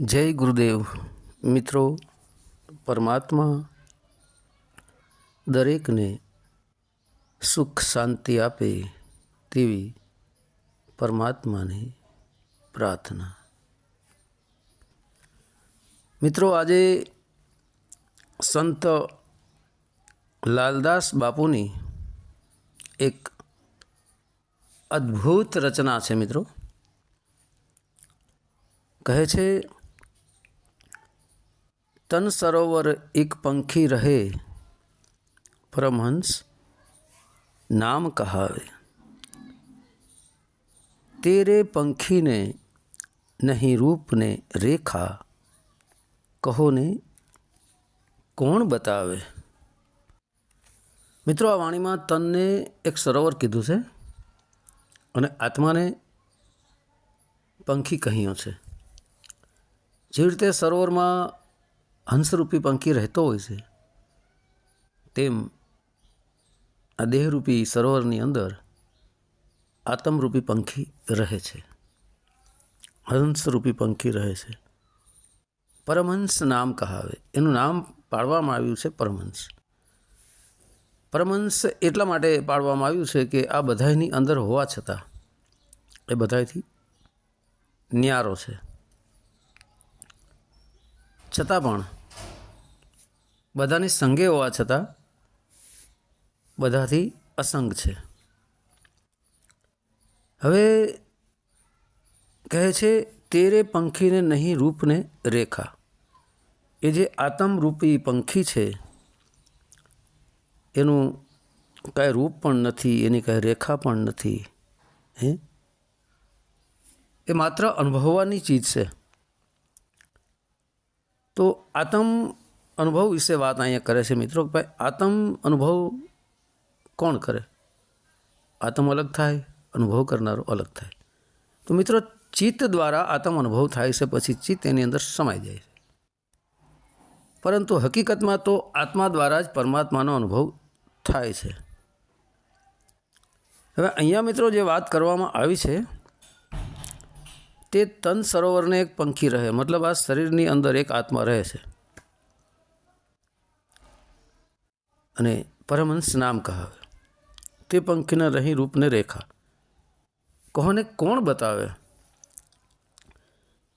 જય ગુરુદેવ. મિત્રો, પરમાત્મા દરેકને સુખ શાંતિ આપે તેવી પરમાત્માની પ્રાર્થના. મિત્રો, આજે સંત લાલદાસ બાપુની એક અદ્ભુત રચના છે મિત્રો. કહે છે તન સરોવર એક પંખી રહે, પરમહંસ નામ કહાવે. તેરે પંખીને નહીં રૂપને રેખા, કહોને કોણ બતાવે? મિત્રો, આ વાણીમાં તનને એક સરોવર કીધું છે અને આત્માને પંખી કહ્યો છે. જેવી રીતે સરોવરમાં હંસરૂપી પંખી રહેતો હોય છે. તેમ આ દેહરૂપી સરોવરની અંદર આતમરૂપી પંખી રહે છે. હંસરૂપી પંખી રહે છે. પરમહંસ નામ કહાવે. એનું નામ પાડવામાં આવ્યું છે પરમહંસ. પરમહંસ એટલા માટે પાડવામાં આવ્યું છે કે આ બધાની અંદર હોવા છતાં એ બધાથી ન્યારો છે. છતાં પણ બધાની સંગે હોવા છતાં બધાથી અસંગ છે. હવે કહે છે, તેરે પંખીને નહીં રૂપને રેખા. એ જે આત્મરૂપી પંખી છે, એનું કાંઈ રૂપ પણ નથી, એની કાંઈ રેખા પણ નથી, હે? એ માત્ર અનુભવવાની ચીજ છે. તો આત્મ અનુભવ વિશે વાત અહીંયા કરે છે મિત્રો. ભાઈ, આત્મ અનુભવ કોણ કરે? આત્મ અલગ થાય, અનુભવ કરનારો અલગ થાય. તો મિત્રો, ચિત્ત દ્વારા આત્મ અનુભવ થાય છે, પછી ચિત્ત એની અંદર સમાઈ જાય છે. પરંતુ હકીકતમાં તો આત્મા દ્વારા જ પરમાત્માનો અનુભવ થાય છે. હવે અહીંયા મિત્રો જે વાત કરવામાં આવી છે, તે તન સરોવરને એક પંખી રહે, મતલબ આ શરીરની અંદર એક આત્મા રહે છે. અને પરમહંસ નામ કહાવે તે પંખીના રહી રૂપને રેખા. કોને કોણ બતાવે?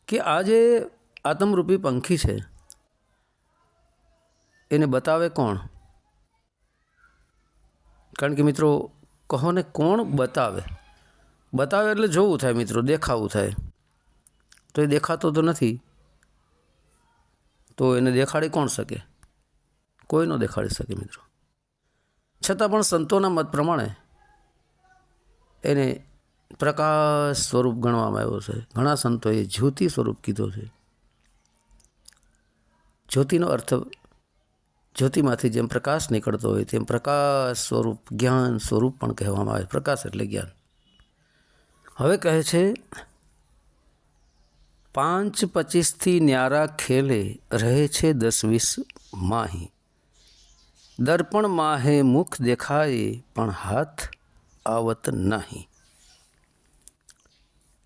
કે આ જે આત્મરૂપી પંખી છે, એને બતાવે કોણ? કારણ કે મિત્રો, કહોને કોણ બતાવે? બતાવે એટલે જોવું થાય મિત્રો, દેખાવું થાય. તો એ દેખાતો તો નથી. તો એને દેખાડી કોણ શકે? કોઈ ન દેખાડી શકે મિત્રો. છતાં પણ સંતોના મત પ્રમાણે એને પ્રકાશ સ્વરૂપ ગણવામાં આવ્યો છે. ઘણા સંતોએ જ્યોતિ સ્વરૂપ કીધો છે. જ્યોતિનો અર્થ જ્યોતિમાંથી જેમ પ્રકાશ નીકળતો હોય તેમ પ્રકાશ સ્વરૂપ, જ્ઞાન સ્વરૂપ પણ કહેવામાં આવે. પ્રકાશ એટલે જ્ઞાન. હવે કહે છે, પાંચ પચીસથી ન્યારા ખેલે રહે છે દસ વીસ માહી. દર્પણ માહે મુખ દેખાય, પણ હાથ આવત નહીં.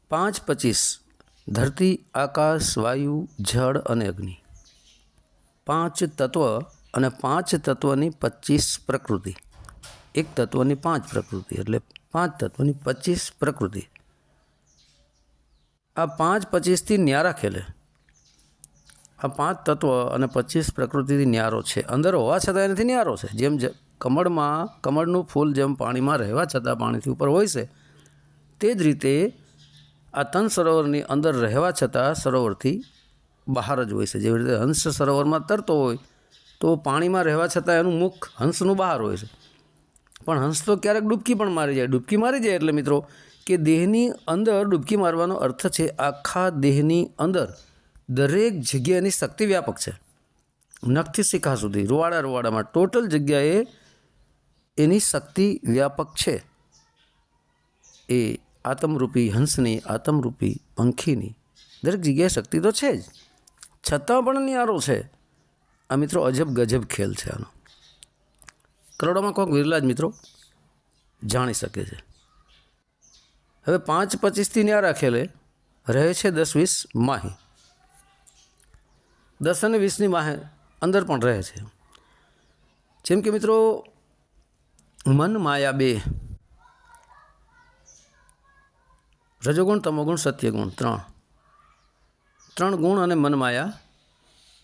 પાંચ પચીસ, ધરતી, આકાશ, વાયુ, જળ અને અગ્નિ. પાંચ તત્વ અને પાંચ તત્વની પચીસ પ્રકૃતિ. એક તત્વની પાંચ પ્રકૃતિ, એટલે પાંચ તત્વની પચીસ પ્રકૃતિ. આ પાંચ પચીસથી ન્યારા ખેલે. આ પાંચ તત્વ અને પચીસ પ્રકૃતિથી ન્યારો છે. અંદર હોવા છતાં એનાથી ન્યારો છે. જેમ કમળમાં, કમળનું ફૂલ જેમ પાણીમાં રહેવા છતાં પાણીથી ઉપર હોય છે, તે જ રીતે આ તન સરોવરની અંદર રહેવા છતાં સરોવરથી બહાર જ હોય છે. જેવી રીતે હંસ સરોવરમાં તરતો હોય, તો પાણીમાં રહેવા છતાં એનું મુખ હંસનું બહાર હોય છે. પણ હંસ તો ક્યારેક ડૂબકી પણ મારી જાય. ડૂબકી મારી જાય એટલે મિત્રો, કે દેહની અંદર ડૂબકી મારવાનો અર્થ છે આખા દેહની અંદર. દરેક જગ્યાએની શક્તિ વ્યાપક છે. નખથી શિખા સુધી, રૂવાડા રૂવાડામાં ટોટલ જગ્યાએ એની શક્તિ વ્યાપક છે. એ આતમરૂપી હંસની, આતમરૂપી પંખીની, દરેક જગ્યાએ શક્તિ તો છે જ. છતાં પણ નિયારો છે. આ મિત્રો અજબ ગજબ ખેલ છે આનો. કરોડોમાં કોઈક વિરલા જ મિત્રો જાણી શકે છે. હવે પાંચ પચીસથી ન્યારા ખેલે. રહે છે દસ વીસ માહી. દસ અને વીસની માહે અંદર પણ રહે છે. જેમ કે મિત્રો, મન માયા બે. રજોગુણ, તમોગુણ, સત્યગુણ, ત્રણ. ત્રણ ગુણ અને મન માયા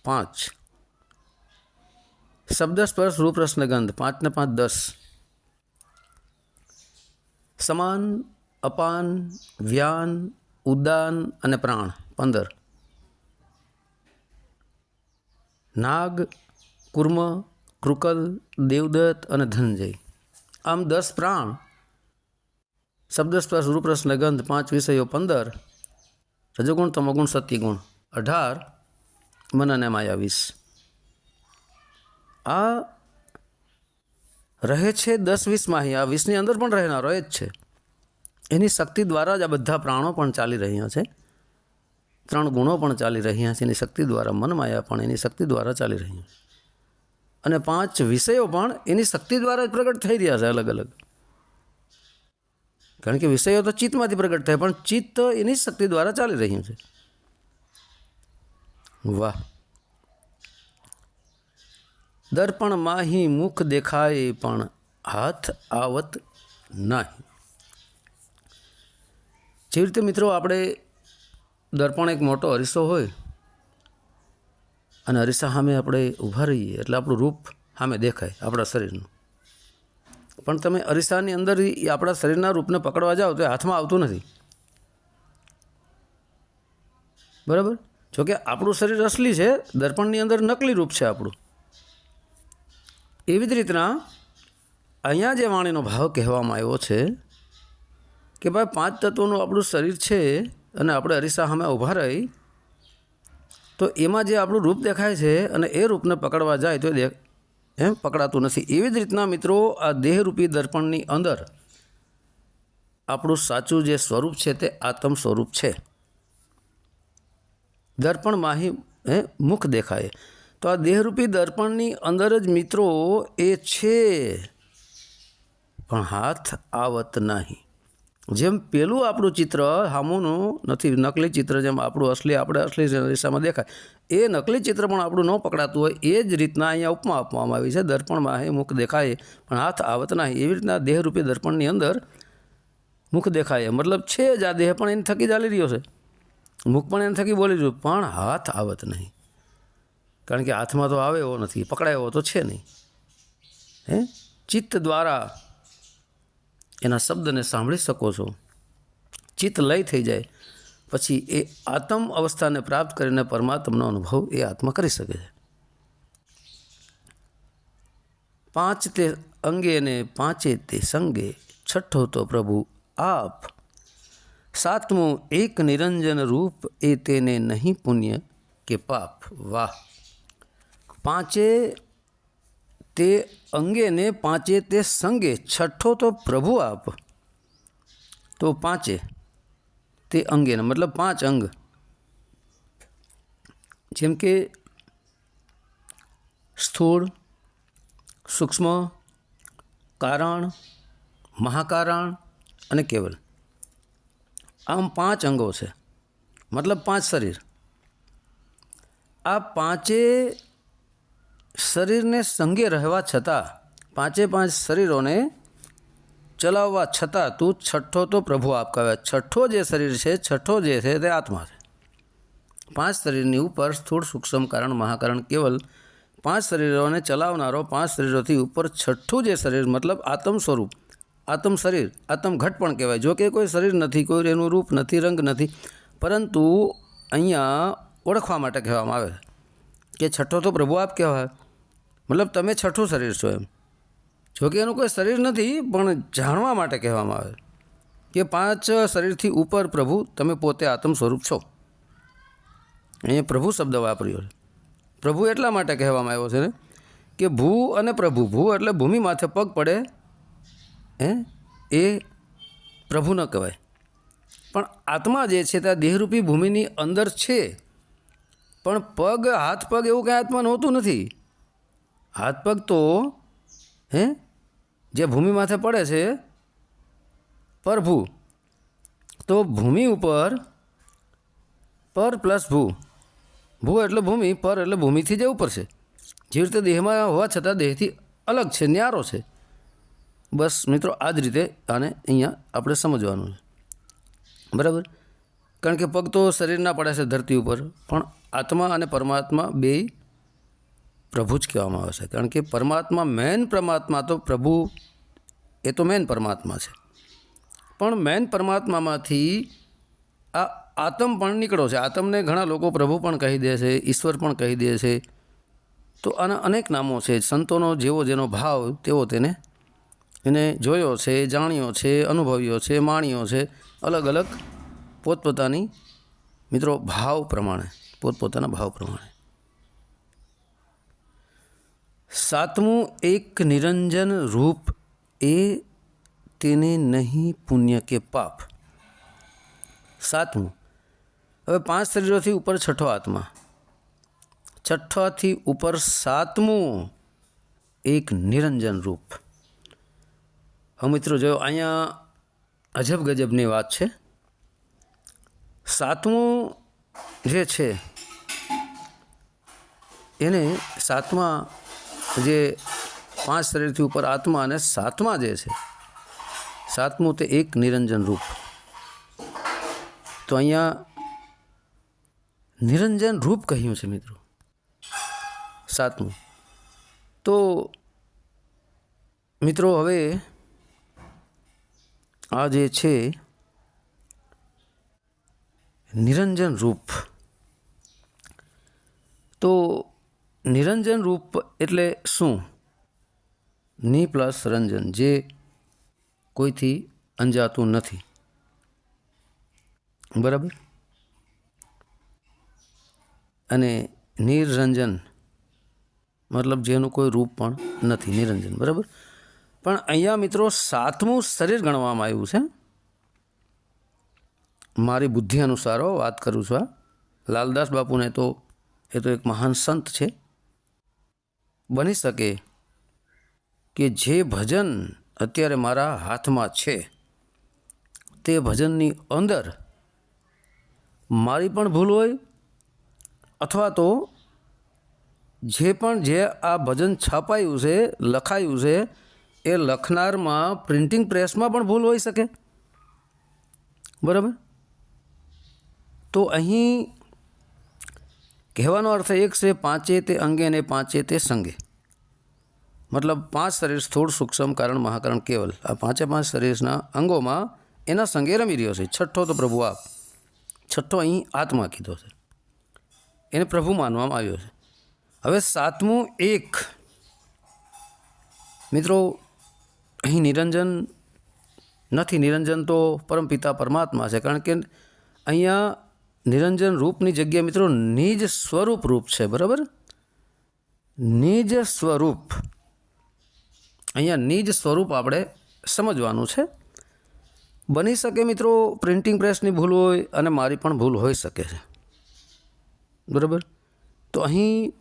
પાંચ. શબ્દ, સ્પર્શ, રૂપ, રસ ગંધ પાંચને પાંચ દસ. સમાન, અપાન, વ્યાન, ઉદાન અને પ્રાણ પંદર. નાગ, કુર્મ, કૃકલ, દેવદત્ત અને ધનંજય. આમ દસ પ્રાણ. શબ્દ સ્પર્શ રૂપ રસ ને ગંધ પાંચ વિષયો, પંદર. રજોગુણ, તમોગુણ સત્યગુણ અઢાર. મન અને માયા વીસ. આ રહે છે દસ વીસમાં આ વીસની અંદર પણ રહેનારો એ જ છે. એની શક્તિ દ્વારા જ આ બધા પ્રાણો પણ ચાલી રહ્યા છે. ત્રણ ગુણો પણ ચાલી રહ્યા છે, એની શક્તિ દ્વારા મન માયા પણ એની શક્તિ દ્વારા ચાલી રહી છે. અને પાંચ વિષયો પણ એની શક્તિ દ્વારા જ પ્રગટ થઈ રહ્યા છે, અલગ અલગ. કારણ કે વિષયો તો ચિત્તમાંથી પ્રગટ થાય, પણ ચિત્ત એની શક્તિ દ્વારા ચાલી રહ્યું છે. વાહ. દર્પણ માહી મુખ દેખાય પણ હાથ આવત નહીં. જેવી રીતે મિત્રો, આપણે દર્પણ એક મોટો અરીસો હોય અને અરીસા સામે આપણે ઊભા રહીએ એટલે આપણું રૂપ સામે દેખાય આપણા શરીરનું. પણ તમે અરીસાની અંદર આપણા શરીરના રૂપને પકડવા જાઓ તો હાથમાં આવતું નથી. બરાબર? જોકે આપણું શરીર અસલી છે, દર્પણની અંદર નકલી રૂપ છે આપણું. એવી જ રીતના અહીંયા જે વાણીનો ભાવ કહેવામાં આવ્યો છે કે ભાઈ પાંચ તત્વોનું આપણું શરીર છે અને આપણે અરીસા સામે ઊભા રહી, તો એમાં જે આપણું રૂપ દેખાય છે અને એ રૂપને પકડવા જાય તો એ એમ પકડાતું નથી. એવી જ રીતના મિત્રો આ દેહરૂપી દર્પણની અંદર આપણું સાચું જે સ્વરૂપ છે તે આત્મ સ્વરૂપ છે. દર્પણ માહી, હે, મુખ દેખાય. તો આ દેહરૂપી દર્પણની અંદર જ મિત્રો એ છે, પણ હાથ આવત નહીં. જેમ પેલું આપણું ચિત્ર હામુનું નથી, નકલી ચિત્ર જેમ આપણું અસલી, આપણે અસલી દિશામાં દેખાય. એ નકલી ચિત્ર પણ આપણું ન પકડાતું હોય, એ જ રીતના અહીંયા ઉપમા આપવામાં આવી છે. દર્પણમાં અહીં મુખ દેખાય, પણ હાથ આવત નહીં. એવી રીતના દેહરૂપી દર્પણની અંદર મુખ દેખાય. મતલબ છે જ આ દેહ પણ એને થકી ચાલી રહ્યો છે. મુખ પણ એને થકી બોલી રહ્યું પણ હાથ આવત નહીં. કારણ કે હાથમાં તો આવે એવો નથી, પકડાય તો છે નહીં. હે? ચિત્ત દ્વારા એના શબ્દને સાંભળી શકો છો. ચિત્ત લય થઈ જાય. પછી એ આત્મ અવસ્થાને પ્રાપ્ત કરીને પરમાત્માનો અનુભવ એ આત્મા કરી શકે છે. પાંચ તે અંગે અને પાંચે તે સંગે છઠ્ઠો તો પ્રભુ આપ. સાતમું એક નિરંજન રૂપ એ તેને નહીં પુણ્ય કે પાપ. વાહ. પાંચે તે અંગે ને પાંચે તે સંગે, છઠ્ઠો તો પ્રભુ આપ. તો પાંચે તે અંગેના, મતલબ પાંચ અંગ. જેમ કે સ્થૂળ, સૂક્ષ્મ, કારણ, મહાકારણ અને કેવલ. આમ પાંચ અંગો છે. મતલબ પાંચ શરીર. આ પાંચે શરીરને સંગે રહેવા છતાં, પાંચે પાંચ શરીરોને ચલાવવા છતાં તું છઠ્ઠો તો પ્રભુ આપ કહેવાય. છઠ્ઠો જે શરીર છે, છઠ્ઠો જે છે તે આત્મા છે. પાંચ શરીરની ઉપર સ્થૂળ સૂક્ષ્મ કારણ, મહાકારણ કેવલ પાંચ શરીરોને ચલાવનારો પાંચ શરીરોથી ઉપર છઠ્ઠું જે શરીર, મતલબ આત્મ સ્વરૂપ, આત્મ શરીર, આત્મ ઘટ પણ કહેવાય. જો કે કોઈ શરીર નથી, કોઈ એનું રૂપ નથી, રંગ નથી, પરંતુ અહીંયા ઓળખવા માટે કહેવામાં આવે કે છઠ્ઠો તો પ્રભુ આપ કહેવાય. મતલબ તમે છઠ્ઠું શરીર છો એમ. જોકે એનું કોઈ શરીર નથી, પણ જાણવા માટે કહેવામાં આવે. કે પાંચ શરીરથી ઉપર પ્રભુ, તમે પોતે આત્મ સ્વરૂપ છો. અહીંયા પ્રભુ શબ્દ વાપર્યો છે. પ્રભુ એટલા માટે કહેવામાં આવ્યો છે ને, કે ભૂ અને પ્રભુ, ભૂ એટલે ભૂમિ માથે પગ પડે, હે, એ પ્રભુ ન કહેવાય. પણ આત્મા જે છે તે દેહરૂપી ભૂમિની અંદર છે. પણ પગ, હાથ, પગ એવું કાંઈ આત્મા હોતું નથી. હાથ પગ તો, હે? જે ભૂમિ માથે પડે છે, પરભૂ. તો ભૂમિ ઉપર, પર પ્લસ ભૂ. ભૂ એટલે ભૂમિ, પર એટલે ભૂમિથી જ ઉપર છે. જેવી રીતે દેહમાં હોવા છતાં દેહથી અલગ છે, ન્યારો છે. બસ મિત્રો, આ જ રીતે આને અહીંયા આપણે સમજવાનું છે. બરાબર? કારણ કે પગ તો શરીરના પડે છે ધરતી ઉપર, પણ આત્મા અને પરમાત્મા બે પ્રભુ જ કહેવામાં આવે છે. કારણ કે પરમાત્મા મેન પરમાત્મા તો પ્રભુ એ તો મેન પરમાત્મા છે. પણ મેન પરમાત્મામાંથી આ આતમ પણ નીકળ્યો છે. આતમને ઘણા લોકો પ્રભુ પણ કહી દે છે, ઈશ્વર પણ કહી દે છે. તો આના અનેક નામો છે. સંતોનો જેવો જેનો ભાવ, તેવો તેને એને જોયો છે, જાણ્યો છે, અનુભવ્યો છે, માણ્યો છે. અલગ અલગ પોતપોતાની મિત્રો ભાવ પ્રમાણે, પોતપોતાના ભાવ પ્રમાણે. સાતમું એક નિરંજન રૂપ એ તેને નહીં પુણ્ય કે પાપ. સાતમું, હવે પાંચ શરીરોથી ઉપર છઠ્ઠો આત્મા. છઠ્ઠાથી ઉપર સાતમું એક નિરંજન રૂપ. હવે મિત્રો જો અહીંયા અજબ ગજબની વાત છે. સાતમું જે છે, એને સાતમા જે પાંચ શરીરથી ઉપર આત્મા અને સાતમા જે છે, સાતમું તે એક નિરંજન રૂપ. તો અહીંયા નિરંજન રૂપ કહ્યું છે મિત્રો, સાતમું. તો મિત્રો હવે આ જે છે, નિરંજન રૂપ. તો નિરંજન રૂપ એટલે શું? ની પ્લસ રંજન, જે કોઈથી અંજાતું નથી. બરાબર? અને નિરંજન મતલબ જેનું કોઈ રૂપ પણ નથી, નિરંજન, બરાબર? પણ અહીંયા મિત્રો સાતમું શરીર ગણવામાં આવ્યું છે. મારી બુદ્ધિ અનુસાર વાત કરું છું આ લાલદાસ બાપુને તો એ તો એક મહાન સંત છે. બની શકે કે જે ભજન અત્યારે મારા હાથમાં છે, તે ભજનની અંદર મારી પણ ભૂલ હોય અથવા તો જે પણ જે આ ભજન છાપાયું છે, લખાયું છે, એ લખનારમાં પ્રિન્ટિંગ પ્રેસમાં પણ ભૂલ હોઈ શકે. બરાબર? તો અહીં કહેવાનો અર્થ એક છે, પાંચે તે અંગે અને પાંચે તે સંગે. મતલબ પાંચ શરીર સ્થૂળ, સૂક્ષ્મ, કારણ, મહાકારણ કેવલ. આ પાંચે પાંચ શરીરના અંગોમાં એના સંગે રમી રહ્યો છે. છઠ્ઠો તો પ્રભુ આપ. છઠ્ઠો અહીં આત્મા કીધો છે. એને પ્રભુ માનવામાં આવ્યો છે. હવે સાતમું એક. મિત્રો, અહીં નિરંજન નથી. નિરંજન તો પરમપિતા પરમાત્મા છે. કારણ કે અહીંયા નિરંજન રૂપની જગ્યાએ મિત્રો નિજ સ્વરૂપ રૂપ છે, બરાબર? નિજ સ્વરૂપ. અહીંયા નિજ સ્વરૂપ આપણે સમજવાનું છે. બની શકે મિત્રો પ્રિન્ટિંગ પ્રેસની ભૂલ હોય અને મારી પણ ભૂલ હોઈ શકે છે. બરાબર? તો અહીં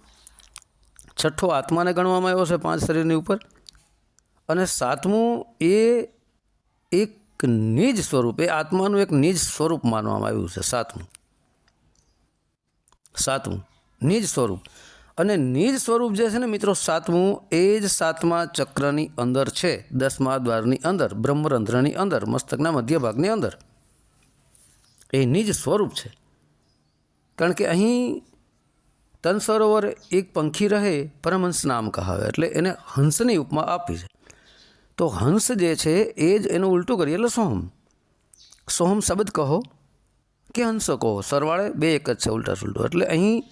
છઠ્ઠો આત્માને ગણવામાં આવ્યો છે પાંચ શરીરની ઉપર. અને સાતમું એ એક નિજ સ્વરૂપ, એ આત્માનું એક નિજ સ્વરૂપ માનવામાં આવ્યું છે, સાતમું. સાતમું. નિજ સ્વરૂપ. અને નિજ સ્વરૂપ જે છે ને મિત્રો, સાતમું એ જ સાતમા ચક્રની અંદર છે. દસમા દ્વારની અંદર, બ્રહ્મરંધ્રની અંદર, મસ્તકના મધ્ય ભાગની અંદર. એ નિજ સ્વરૂપ છે. કારણ કે અહીં તન સરોવર એક પંખી રહે, પરમહંસ નામ કહાવે, એટલે એને હંસની ઉપમા આપી છે. તો હંસ જે છે, એ જ એનું ઉલટું કરીએ, એટલે સોહમ. સોહમ શબ્દ કહો. કે કહો, સરવાળે બે એક જ છે, ઉલટા સુલટું. એટલે અહીં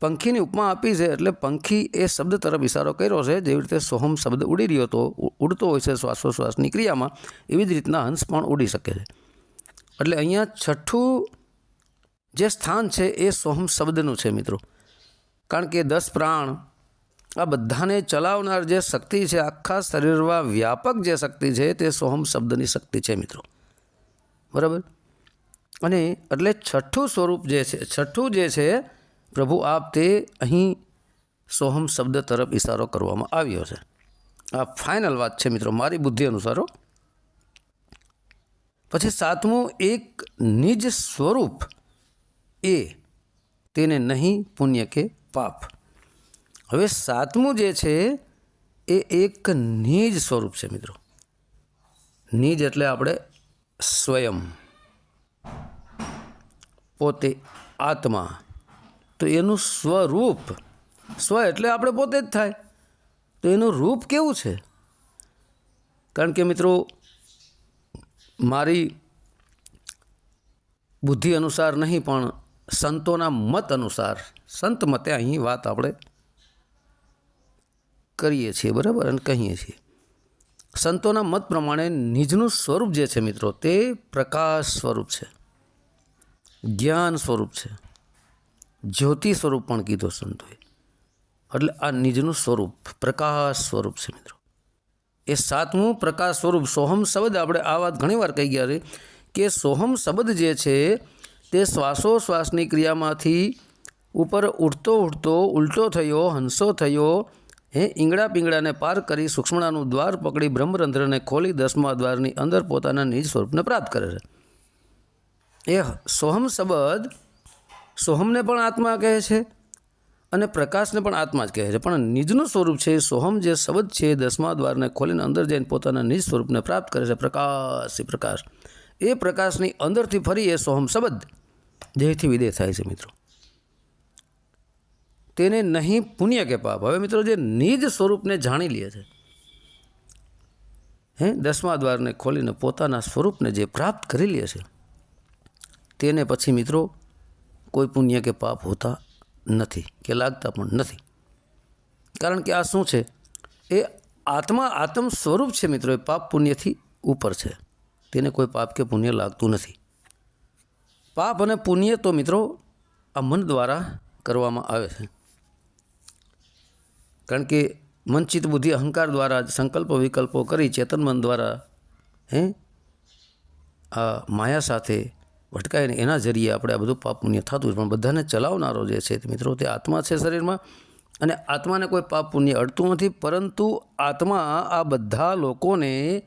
પંખીની ઉપમા આપી છે, એટલે પંખી એ શબ્દ તરફ ઇશારો કર્યો છે, જેવી રીતે સોહમ શબ્દ ઉડી રહ્યો હતો ઉડતો હોય છે શ્વાસોશ્વાસની ક્રિયામાં, એવી જ રીતના હંસ પણ ઉડી શકે છે. એટલે અહીંયા છઠ્ઠું જે સ્થાન છે એ સોહમ શબ્દનું છે, મિત્રો. કારણ કે દસ પ્રાણ, આ બધાને ચલાવનાર જે શક્તિ છે, આખા શરીરમાં વ્યાપક જે શક્તિ છે, તે સોહમ શબ્દની શક્તિ છે, મિત્રો. બરાબર? અને એટલે છઠ્ઠું સ્વરૂપ જે છે, છઠ્ઠું જે છે, પ્રભુ આપ તે અહીં સોહમ શબ્દ તરફ ઇશારો કરવામાં આવ્યો છે. આ ફાઇનલ વાત છે મિત્રો, મારી બુદ્ધિ અનુસારો પછી સાતમું, એક નિજ સ્વરૂપ એ તેને નહીં પુણ્ય કે પાપ. હવે સાતમું જે છે, એ એક નિજ સ્વરૂપ છે મિત્રો. નિજ એટલે આપણે સ્વયં. પોતે આત્મા. તો એનું સ્વરૂપ, સ્વ એટલે આપણે પોતે જ થાય. તો એનું રૂપ કેવું છે? કારણ કે મિત્રો, મારી બુદ્ધિ અનુસાર નહીં, પણ સંતોના મત અનુસાર, સંત મતે અહીં વાત આપણે કરીએ છીએ, બરાબર? અને કહીએ છીએ. સંતોના મત પ્રમાણે નિજનું સ્વરૂપ જે છે મિત્રો, તે પ્રકાશ સ્વરૂપ છે. જ્ઞાન સ્વરૂપ છે. જ્યોતિ સ્વરૂપ પણ કીધો સંતોએ. એટલે આ નિજનું સ્વરૂપ, પ્રકાશ સ્વરૂપ છે મિત્રો. એ સાતમું પ્રકાશ સ્વરૂપ સોહમ શબ્દ આપણે આ વાત ઘણીવાર કહી ગયા છે કે સોહમ શબ્દ જે છે તે શ્વાસોશ્વાસની ક્રિયામાંથી ઉપર ઉઠતો ઉઠતો ઉલટો થયો, હંસો થયો, હે ઈંગડા પીંગડાને પાર કરી સૂક્ષ્મણાનું દ્વાર પકડી બ્રહ્મરંધ્રને ખોલી દસમા દ્વારની અંદર પોતાના નિજ સ્વરૂપને પ્રાપ્ત કરે છે. એ સોહમ શબ્દ સોહમને પણ આત્મા કહે છે અને પ્રકાશને પણ આત્મા જ કહે છે. પણ નિજનું સ્વરૂપ છે સોહમ જે શબ્દ છે દસમા દ્વારને ખોલીને અંદર જઈને પોતાના નિજ સ્વરૂપને પ્રાપ્ત કરે છે. પ્રકાશ એ પ્રકાશ. એ પ્રકાશની અંદરથી ફરી એ સોહમ શબ્દ દેહથી વિદેહ થાય છે મિત્રો. તેને નહીં પુણ્ય કે પાપ. હવે મિત્રો જે નિજ સ્વરૂપને જાણી લે છે, હે, દસમા દ્વારને ખોલીને પોતાના સ્વરૂપને જે પ્રાપ્ત કરી લે છે તેને પછી મિત્રો કોઈ પુણ્ય કે પાપ હોતા નથી, કે લાગતા પણ નથી. કારણ કે આ શું છે? એ આત્મા આત્મ સ્વરૂપ છે મિત્રો, એ પાપ પુણ્યથી ઉપર છે. તેને કોઈ પાપ કે પુણ્ય લાગતું નથી. પાપ અને પુણ્ય તો મિત્રો આ મન દ્વારા કરવામાં આવે છે. કારણ કે મનચિત બુદ્ધિ અહંકાર દ્વારા સંકલ્પ વિકલ્પો કરી ચેતન મન દ્વારા, હે, આ માયા સાથે ભટકાઈને એના જરીએ આપણે આ બધું પાપ પુણ્ય થતું હોય પણ બધાને ચલાવનારો જે છે મિત્રો તે આત્મા છે શરીરમાં. અને આત્માને કોઈ પાપ પુણ્ય અડતું નથી, પરંતુ આત્મા આ બધા લોકોને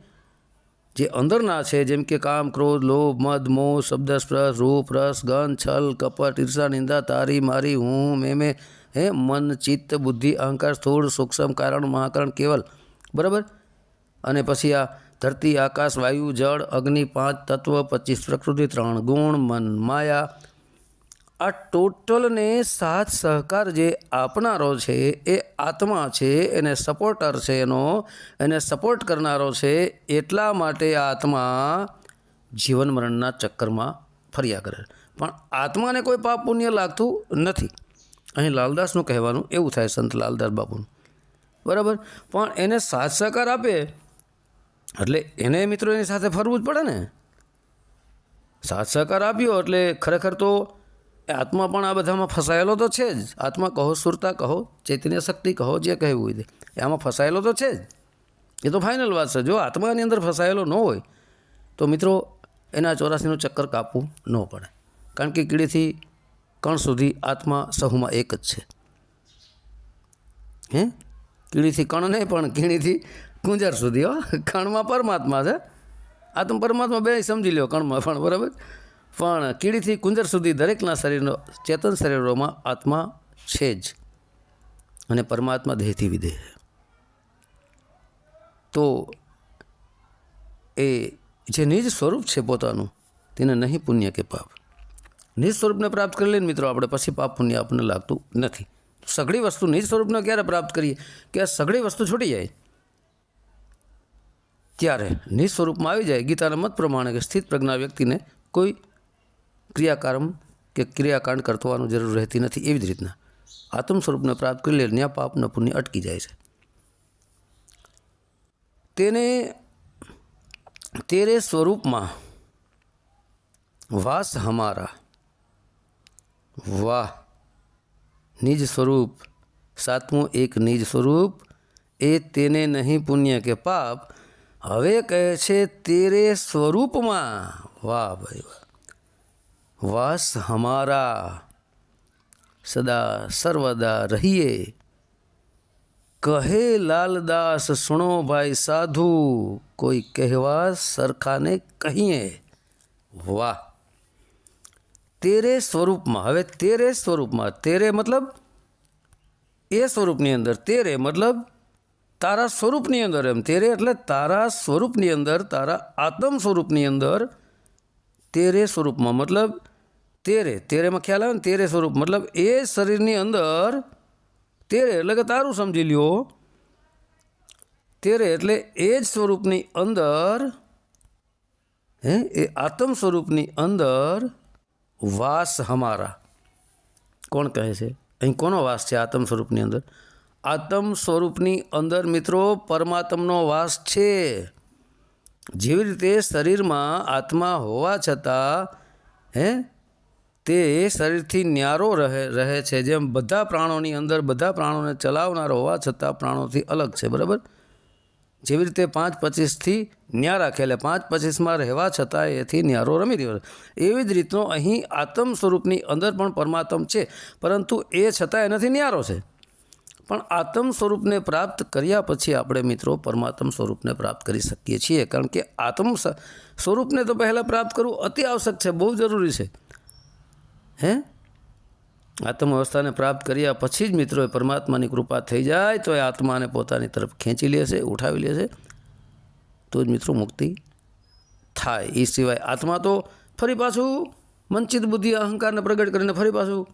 જે અંદરના છે, જેમ કે કામ, ક્રોધ, લોભ, મદ, મોહ, શબ્દ, સ્પર્શ, રૂપ, રસ ગન છલ, કપટ, ઈર્ષા, નિંદા, તારી, મારી, હું, મેં મેં, હે, મન, ચિત્ત, બુદ્ધિ, અહંકાર, સ્થૂળ, સૂક્ષ્મ, કારણ, મહાકરણ, કેવલ. બરાબર? અને પછી આ ધરતી, આકાશ, વાયુ, જળ, અગ્નિ, પાંચ તત્વ, પચીસ પ્રકૃતિ, ત્રણ ગુણ, મન, માયા. આ ટોટલને સાથ સહકાર જે આપનારો છે, એ આત્મા છે, એને સપોર્ટર છે એનો, એને સપોર્ટ કરનારો છે, એટલા માટે આત્મા જીવન મરણના ચક્કરમાં ફર્યા કરે પણ આત્માને કોઈ પાપ પુણ્ય લાગતું નથી. અહીં લાલદાસનું કહેવાનું એવું થાય, સંત લાલદાસ બાપુનું. બરાબર? પણ એને સાથ સહકાર આપે એટલે એને મિત્રો એની સાથે ફરવું જ પડે ને? સાથ સહકાર આપ્યો એટલે ખરેખર તો આત્મા પણ આ બધામાં ફસાયેલો તો છે જ. આત્મા કહો સુરતા કહો, ચૈતન્ય શક્તિ કહો, જે કહેવું હોય આમાં ફસાયેલો તો છે જ. એ તો ફાઇનલ વાત છે. જો આત્માની અંદર ફસાયેલો ન હોય, તો મિત્રો એના ચોરાસીનું ચક્કર કાપવું ન પડે. કારણ કે કીડીથી કણ સુધી આત્મા સહુમાં એક જ છે. હે? કીડીથી કણ નહીં, પણ કીડીથી કુંજર સુધી, હો. કણમાં પરમાત્મા છે. આત્મ પરમાત્મા બે સમજી લ્યો કણમાં પણ, બરાબર? પણ કીડીથી કુંજર સુધી દરેકના શરીરનો, ચેતન શરીરોમાં આત્મા છે જ. અને પરમાત્મા દેહથી વિદેહ તો એ જે નિજ સ્વરૂપ છે પોતાનું, તેને નહીં પુણ્ય કે પાપ. નિજ સ્વરૂપને પ્રાપ્ત કરી લઈને મિત્રો, આપણે પછી પાપ પુણ્ય આપણને લાગતું નથી. સઘળી વસ્તુ નિજ સ્વરૂપને ક્યારે પ્રાપ્ત કરીએ? કે આ સઘળી વસ્તુ છૂટી જાય? ત્યારે નિજ સ્વરૂપમાં આવી જાય. ગીતાના મત પ્રમાણે કે સ્થિત પ્રજ્ઞા વ્યક્તિને કોઈ ક્રિયાકારમ કે ક્રિયાકાંડ કરતવાનું જરૂર રહેતી નથી એવી જ રીતના. આત્મ સ્વરૂપને પ્રાપ્ત કરી લે ત્યાં પાપનો પુણ્ય અટકી જાય છે. તેને, તેરે સ્વરૂપમાં વાસ હમારા, વાહ, નિજ સ્વરૂપ, સાતમું એક નિજ સ્વરૂપ, એ તેને નહીં પુણ્ય કે પાપ હવે કહે છે, તેરે સ્વરૂપમાં વાહ ભાઈ વાહ. વાસ હમારા. સદા સર્વદા રહીએ. કહે લાલદાસ, સુણો ભાઈ સાધુ, કોઈ કહેવા સરખાને કહીએ. વાહ. તેરે સ્વરૂપમાં, હવે તેરે સ્વરૂપમાં, તેરે મતલબ એ સ્વરૂપની અંદર, તેરે મતલબ તારા સ્વરૂપની અંદર એમ. તેરે એટલે તારા સ્વરૂપની અંદર, તારા આત્મ સ્વરૂપની અંદર તેરે સ્વરૂપમાં. મતલબ તેરે તેરેમાં ખ્યાલ આવે ને? તેરે સ્વરૂપ. મતલબ એ શરીરની અંદર તેરે, એટલે કે તારું સમજી લ્યો, તેરે એટલે એ જ સ્વરૂપની અંદર, હે, એ આત્મ સ્વરૂપની અંદર વાસ હમારા. કોણ કહે છે? અહીં કોનો વાસ છે આત્મ સ્વરૂપની અંદર? આત્મ સ્વરૂપની અંદર મિત્રો પરમાત્મનો વાસ છે. જેવી રીતે શરીરમાં આત્મા હોવા છતાં, હે, તે શરીરથી ન્યારો રહે રહે છે. જેમ બધા પ્રાણોની અંદર બધા પ્રાણોને ચલાવનાર હોવા છતાં પ્રાણોથી અલગ છે, બરાબર? જેવી રીતે પાંચ પચીસથી ન્યારા રાખેલા પાંચ પચીસમાં રહેવા છતાં એથી ન્યારો રમી રહ્યો એવી જ રીતનો અહીં આત્મ સ્વરૂપની અંદર પણ પરમાત્મ છે. પરંતુ એ છતાં એનાથી ન્યારો છે. પણ આત્મ સ્વરૂપને પ્રાપ્ત કર્યા પછી આપણે મિત્રો પરમાત્મ સ્વરૂપને પ્રાપ્ત કરી શકીએ છીએ. કારણ કે આત્મ સ્વરૂપને તો પહેલાં પ્રાપ્ત કરવું અતિ આવશ્યક છે, બહુ જરૂરી છે. હે? આત્મ અવસ્થાને પ્રાપ્ત કર્યા પછી જ મિત્રો પરમાત્માની કૃપા થઈ જાય તો એ આત્માને પોતાની તરફ ખેંચી લેશે ઉઠાવી લેશે તો જ મિત્રો મુક્તિ થાય. એ સિવાય આત્મા તો ફરી પાછું વંચિત બુદ્ધિ અહંકારને પ્રગટ કરીને ફરી પાછું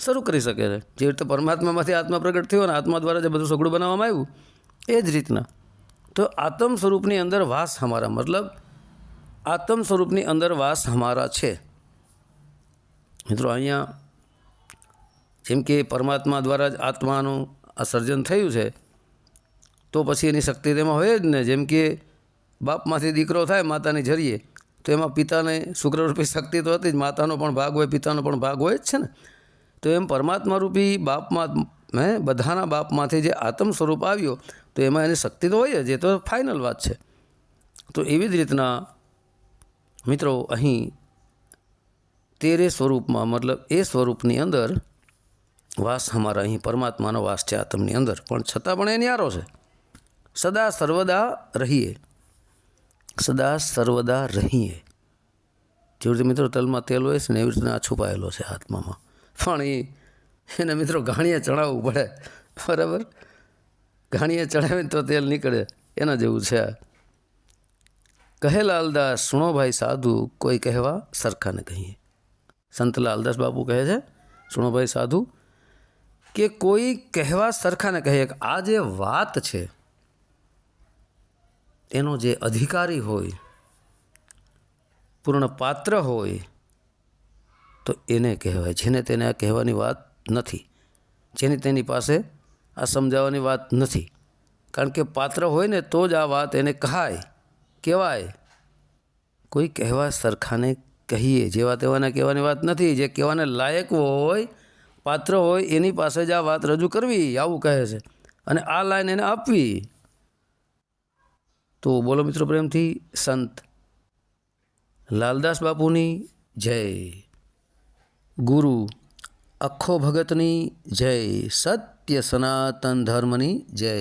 શરૂ કરી શકે છે. જે રીતે પરમાત્મામાંથી આત્મા પ્રગટ થયો અને આત્મા દ્વારા જે બધું સગડું બનાવવામાં આવ્યું, એ જ રીતના. તો આત્મ સ્વરૂપની અંદર વાસ હમારા મતલબ આત્મ સ્વરૂપની અંદર વાસ હમારા છે. મિત્રો, અહીંયા જેમ કે પરમાત્મા દ્વારા જ આત્માનું આ સર્જન થયું છે, તો પછી એની શક્તિ તેમાં હોય જ ને. જેમ કે બાપમાંથી દીકરો થાય માતાની જરીએ, તો એમાં પિતાને શુક્રરૂપી શક્તિ તો હતી જ. માતાનો પણ ભાગ હોય, પિતાનો પણ ભાગ હોય જ છે ને. તો એમ પરમાત્મા રૂપી બાપમાં હે, બધાના બાપમાંથી જે આત્મ સ્વરૂપ આવ્યો, તો એમાં એની શક્તિ તો હોય જ, એ તો ફાઇનલ વાત છે. તો એવી જ રીતના મિત્રો અહીં તેરે સ્વરૂપમાં, મતલબ એ સ્વરૂપની અંદર વાસ અમારા અહીં પરમાત્માનો વાસ છે આત્મની અંદર. પણ છતાં પણ એ ન્યારો છે. સદા સર્વદા રહીએ. સદા સર્વદા રહીએ. જેવી રીતે મિત્રો તલમાં તેલ હોય છે ને એવી રીતના છુપાયેલો છે આત્મામાં. પણ એ એને મિત્રો ઘાણીએ ચડાવવું પડે. બરાબર? ઘાણીએ ચડાવીને તો તેલ નીકળે. એના જેવું છે કહે લાલદાસ, સુણો ભાઈ સાધુ, કોઈ કહેવા સરખાને કહીએ. સંત લાલદાસ બાપુ કહે છે, સુણો ભાઈ સાધુ, કે કોઈ કહેવા સરખાને કહીએ. કે આ જે વાત છે, એનો જે અધિકારી હોય, પૂર્ણ પાત્ર હોય તો એને કહેવાય. જેને તેને આ કહેવાની વાત નથી. જેની તેની પાસે આ સમજાવવાની વાત નથી. કારણ કે પાત્ર હોય ને તો જ આ વાત એને કહાય, કહેવાય. કોઈ કહેવા સરખાને કહીએ જેવા તેવાના કહેવાની વાત નથી, જે કહેવાને લાયક હોય, પાત્ર હોય, એની પાસે જ આ વાત રજૂ કરવી, આવું કહે છે. અને આ લાઈન એને આપવી. તો બોલો મિત્રો પ્રેમથી, સંત લાલદાસ બાપુની જય. ગુરુ અખો ભગતની જય સત્ય સનાતન ધર્મની જય.